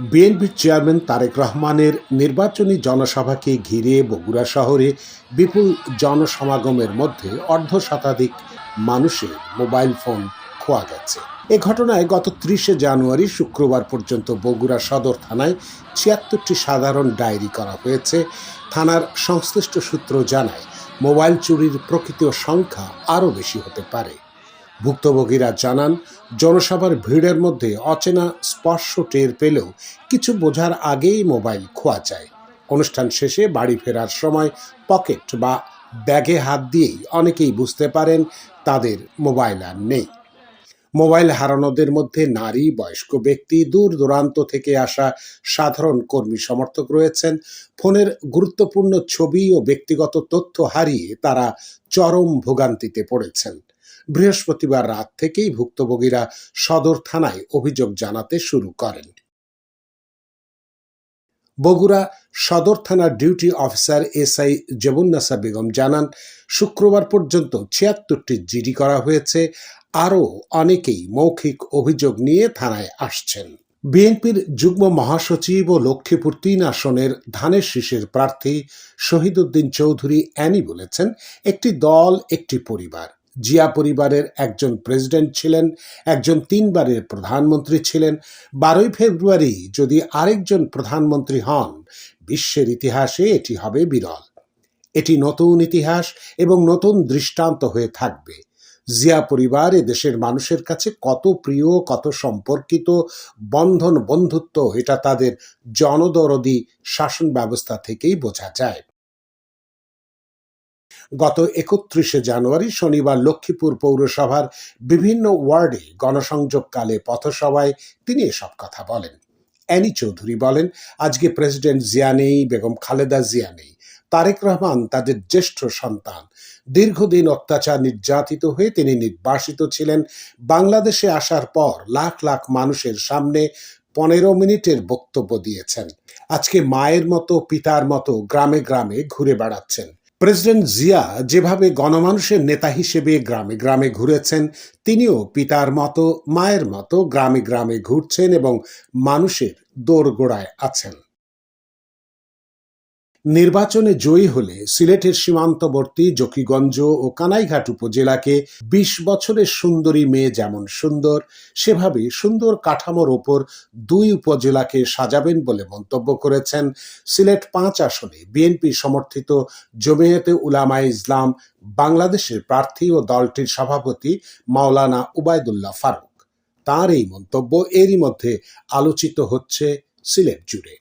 বিএনপির চেয়ারম্যান তারেক রহমানের নির্বাচনী জনসভাকে ঘিরে বগুড়া শহরে বিপুল জনসমাগমের মধ্যে অর্ধ শতাধিক মানুষের মোবাইল ফোন খোয়া গেছে। এ ঘটনায় গত ত্রিশে জানুয়ারি শুক্রবার পর্যন্ত বগুড়া সদর থানায় ছিয়াত্তরটি সাধারণ ডায়েরি করা হয়েছে। থানার সংশ্লিষ্ট সূত্র জানায়, মোবাইল চুরির প্রকৃত সংখ্যা আরও বেশি হতে পারে। ভুক্তভোগীরা জানান, জনসভার ভিড়ের মধ্যে অচেনা স্পর্শ টের পেলেও কিছু বোঝার আগেই মোবাইল খোয়া যায়। অনুষ্ঠান শেষে বাড়ি ফেরার সময় পকেট বা ব্যাগে হাত দিয়েই অনেকেই বুঝতে পারেন তাদের মোবাইল আর নেই। মোবাইল হারানোদের মধ্যে নারী, বয়স্ক ব্যক্তি, দূর দূরান্ত থেকে আসা সাধারণ কর্মী সমর্থক রয়েছেন। ফোনের গুরুত্বপূর্ণ ছবি ও ব্যক্তিগত তথ্য হারিয়ে তারা চরম ভোগান্তিতে পড়েছেন। বৃহস্পতিবার রাত থেকেই ভুক্তভোগীরা সদর থানায় অভিযোগ জানাতে শুরু করেন। বগুড়া সদর থানার duty officer SI Jabunnasa Begum জানান, শুক্রবার পর্যন্ত ছিয়াত্তরটি জিডি করা হয়েছে, আরও অনেকেই মৌখিক অভিযোগ নিয়ে থানায় আসছেন। বিএনপির যুগ্ম মহাসচিব ও লক্ষ্মীপুর তিন আসনের ধানের শীষের প্রার্থী শহীদুদ্দিন চৌধুরী অ্যানি বলেছেন, একটি দল, একটি পরিবার। জিয়া পরিবারের একজন প্রেসিডেন্ট ছিলেন, একজন তিনবারের প্রধানমন্ত্রী ছিলেন। বারোই ফেব্রুয়ারি যদি আরেকজন প্রধানমন্ত্রী হন, বিশ্বের ইতিহাসে এটি হবে বিরল। এটি নতুন ইতিহাস এবং নতুন দৃষ্টান্ত হয়ে থাকবে। জিয়া পরিবার এ দেশের মানুষের কাছে কত প্রিয়, কত সম্পর্কিত, বন্ধন বন্ধুত্ব, এটা তাদের জনদরদি শাসন ব্যবস্থা থেকেই বোঝা যায়। গত একত্রিশে জানুয়ারি শনিবার লক্ষ্মীপুর পৌরসভার বিভিন্ন ওয়ার্ডে গণসংযোগকালে পথসভায় তিনি এসব কথা বলেন। অ্যানি চৌধুরী বলেন, আজকে প্রেসিডেন্ট জিয়া নেই, বেগম খালেদা জিয়া নেই। তারেক রহমান তাদের জ্যেষ্ঠ সন্তান। দীর্ঘদিন অত্যাচার নির্যাতিত হয়ে তিনি নির্বাসিত ছিলেন। বাংলাদেশে আসার পর লাখ লাখ মানুষের সামনে পনেরো মিনিটের বক্তব্য দিয়েছেন। আজকে মায়ের মতো, পিতার মতো গ্রামে গ্রামে ঘুরে বেড়াচ্ছেন। প্রেসিডেন্ট জিয়া যেভাবে গণমানুষের নেতা হিসেবে গ্রামে গ্রামে ঘুরেছেন, তিনিও পিতার মতো, মায়ের মতো গ্রামে গ্রামে ঘুরছেন এবং মানুষের দোরগোড়ায় আছেন। নির্বাচনে জয়ী হলে সিলেটের সীমান্তবর্তী জকিগঞ্জ ও কানাইঘাট উপজেলাকে বিশ বছরের সুন্দরী মেয়ে যেমন সুন্দর সেভাবে সুন্দর কাঠামোর ওপর দুই উপজেলাকে সাজাবেন বলে মন্তব্য করেছেন সিলেট পাঁচ আসনে বিএনপি সমর্থিত জমিয়তে উলামা ইসলাম, বাংলাদেশের প্রার্থী ও দলটির সভাপতি মাওলানা উবায়দুল্লাহ ফারুক। তার এই মন্তব্য এরই মধ্যে আলোচিত হচ্ছে সিলেট জুড়ে।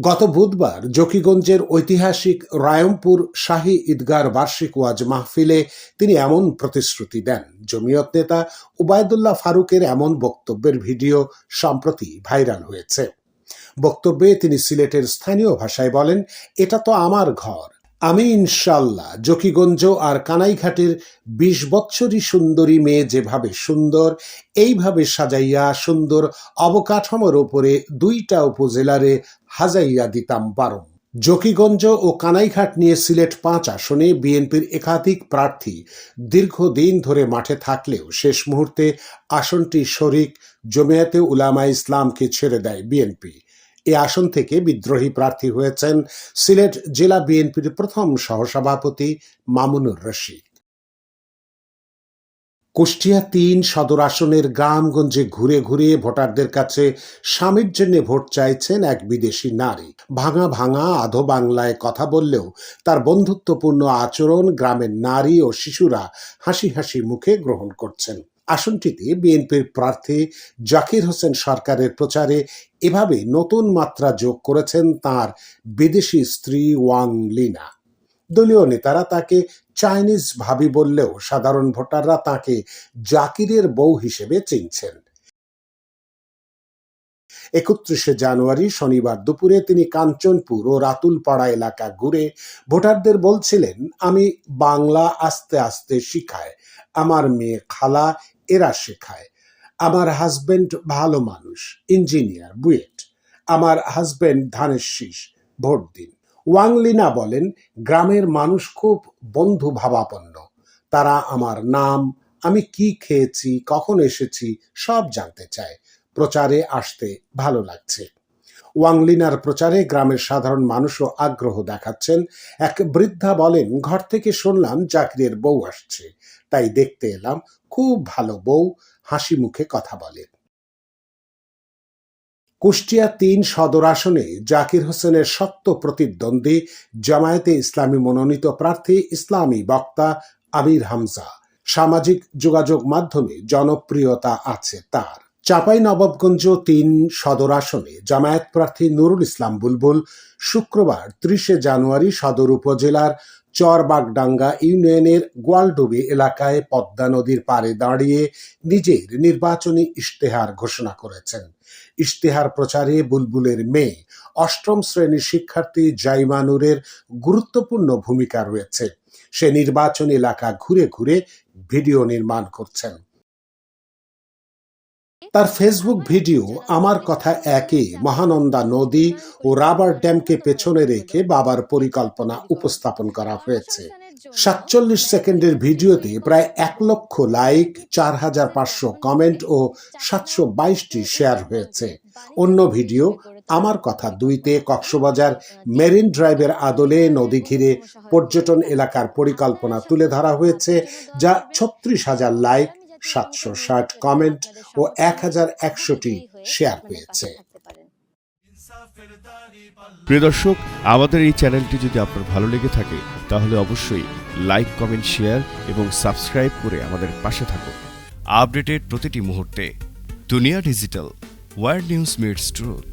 গত বুধবার জকিগঞ্জের ঐতিহাসিক রায়মপুর শাহী ঈদগার বার্ষিক ওয়াজ মাহফিলে তিনি এমন প্রতিশ্রুতি দেন। জমিয়ত নেতা উবায়দুল্লাহ ফারুকের এমন বক্তব্যের ভিডিও সম্প্রতি ভাইরাল হয়েছে। বক্তব্যে তিনি সিলেটের স্থানীয় ভাষায় বলেন, এটা তো আমার ঘর। আমি ইনশাল্লাহ জকিগঞ্জ আর কানাইঘাটের বিশ বৎসরী সুন্দরী মেয়ে যেভাবে সুন্দর, এইভাবে সাজাইয়া সুন্দর অবকাঠামোর ওপরে দুইটা উপজেলারে হাজাইয়া দিতাম পারম জকিগঞ্জ ও কানাইঘাট নিয়ে সিলেট পাঁচ আসনে বিএনপির একাধিক প্রার্থী দীর্ঘদিন ধরে মাঠে থাকলেও শেষ মুহূর্তে আসনটি শরিক জমিয়াতে উলামা ইসলামকে ছেড়ে দেয় বিএনপি। এ আসন থেকে বিদ্রোহী প্রার্থী হয়েছেন সিলেট জেলা বিএনপির প্রথম সহসভাপতি মামুনুর রশিদ। কুষ্টিয়া তিন সদর আসনের গ্রামগঞ্জে ঘুরে ঘুরে ভোটারদের কাছে স্বামীর জন্য ভোট চাইছেন এক বিদেশি নারী। ভাঙা ভাঙা আধো বাংলায় কথা বললেও তার বন্ধুত্বপূর্ণ আচরণ গ্রামের নারী ও শিশুরা হাসি হাসি মুখে গ্রহণ করছেন। আসনটিতে বিএনপির প্রার্থী জাকির হোসেন সরকারের প্রচারে এভাবে নতুন মাত্রা যোগ করেছেন তার বিদেশি স্ত্রী ওয়াং লিনা। দলীয় নেতারা তাকে চাইনিজ ভাবি বললেও সাধারণ ভোটাররা তাকে জাকিরের বউ হিসেবে চিনছেন। একত্রিশে জানুয়ারি শনিবার দুপুরে তিনি কাঞ্চনপুর ও রাতুলপাড়া এলাকা ঘুরে ভোটারদের বলছিলেন, আমি বাংলা আস্তে আস্তে শিখায়, আমার মেয়ে খালা এরা শেখায়। আমার হাজবেন্ড ভালো মানুষ ইঞ্জিনিয়ার বুয়েট। আমার হাজবেন্ড ধানের শীষ, ভোট দিন। ওয়াংলিনা বলেন, গ্রামের মানুষ খুব বন্ধু ভাবাপন্ন তারা আমার নাম, আমি কি খেয়েছি, কখন এসেছি, সব জানতে চায়। প্রচারে আসতে ভালো লাগছে। ওয়াংলিনার প্রচারে গ্রামের সাধারণ মানুষও আগ্রহ দেখাচ্ছেন। এক বৃদ্ধা বলেন, ঘর থেকে শুনলাম জাকিরের বউ আসছে। তাই দেখতে এলাম খুব ভালো বউ। হাসি মুখে কথা বলে। কুষ্টিয়া তিন সদর আসনে জাকির হোসেনের শক্ত প্রতিদ্বন্দ্বী জামায়াতে ইসলামী মনোনীত প্রার্থী ইসলামী বক্তা আমির হামজা। সামাজিক যোগাযোগ মাধ্যমে জনপ্রিয়তা আছে তার। চাপাই নবাবগঞ্জ তিন সদর আসনে জামায়াত প্রার্থী নুরুল ইসলাম বুলবুল শুক্রবার ত্রিশে জানুয়ারি সদর উপজেলার চরবাগডাঙ্গা ইউনিয়নের গোয়ালডুবি এলাকায় পদ্মা নদীর পাড়ে দাঁড়িয়ে নিজের নির্বাচনী ইশতেহার ঘোষণা করেছেন। ইশতেহার প্রচারে বুলবুলের মেয়ে অষ্টম শ্রেণির শিক্ষার্থী জাইমানুরের গুরুত্বপূর্ণ ভূমিকা রয়েছে। সে নির্বাচনী এলাকা ঘুরে ঘুরে ভিডিও নির্মাণ করছেন। তার ফেসবুক ভিডিও আমার কথা একই মহানন্দা নদী ও রাবার ড্যামকে পেছনে রেখে বাবার পরিকল্পনা উপস্থাপন করা হয়েছে। সাতচল্লিশ সেকেন্ডের ভিডিওতে প্রায় এক লক্ষ লাইক, চার হাজার পাঁচশো কমেন্ট ও সাতশো বাইশটি শেয়ার হয়েছে। অন্য ভিডিও আমার কথা দুইতে কক্সবাজার মেরিন ড্রাইভের আদলে নদী ঘিরে পর্যটন এলাকার পরিকল্পনা তুলে ধরা হয়েছে, যা ছত্রিশ হাজার লাইক সাতশো ষাট কমেন্ট ও এক হাজার একশোটি শেয়ার পেয়েছে। প্রিয় দর্শক, আমাদের এই চ্যানেলটি যদি আপনার ভালো লেগে থাকে, তাহলে অবশ্যই লাইক কমেন্ট শেয়ার এবং সাবস্ক্রাইব করে আমাদের পাশে থাকুন। আপডেটেড প্রতিটি মুহূর্তে Duniya digital, world news meets truth